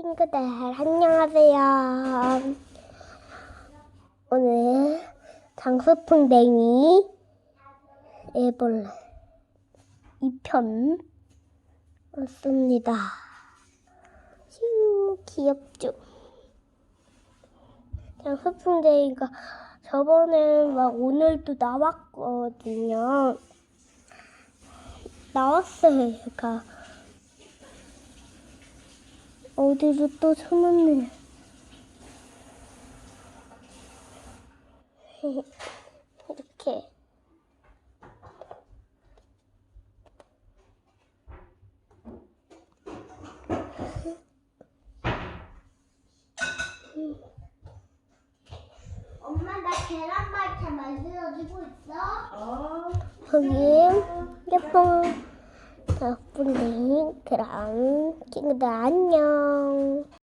친구들 안녕하세요. 오늘 장수풍뎅이 애벌레 2편 왔습니다. 휴 귀엽죠? 장수풍뎅이가 저번에 막 오늘도 나왔거든요. 나왔어요, 얘가. 어디로 또 숨었네. 이렇게. 엄마 나 계란말차 만들어주고 있어. 어, 여기 예쁜 예쁜데 그럼 친구들 안녕.